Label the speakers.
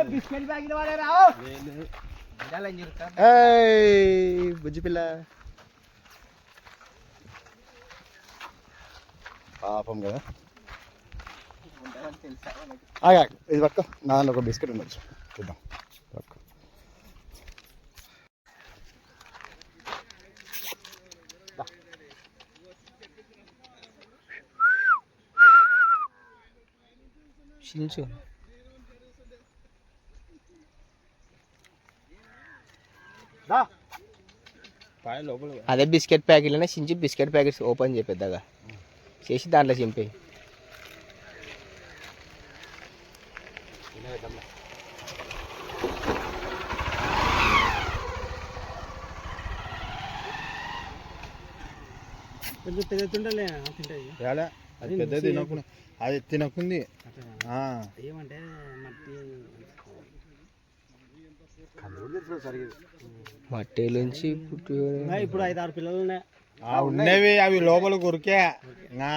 Speaker 1: Biscuit packet వాడే రావు
Speaker 2: బుజ్జి పిల్ల. పాపం కదా. ఆగా ఇది పట్టుకో. నా దాంట్లో ఒక బిస్కెట్ ఉండొచ్చు. చూద్దాం.
Speaker 1: షిల్చు అదే బిస్కెట్ ప్యాకెట్లోనే చించి బిస్కెట్ ప్యాకెట్స్ ఓపెన్ చేయి పెద్దగా చేసి దాంట్లో చింపి.
Speaker 2: అది పెద్ద తినకుండా అది తినకుంది. ఆ.
Speaker 3: ఏమంటే మట్టి
Speaker 1: మట్టిలోంచి పుట్టి
Speaker 3: ఇప్పుడు ఐదు ఆరు పిల్లలు ఉన్నాయి.
Speaker 2: ఆ, ఉన్నవి అవి లోపల కొరికే. ఆ,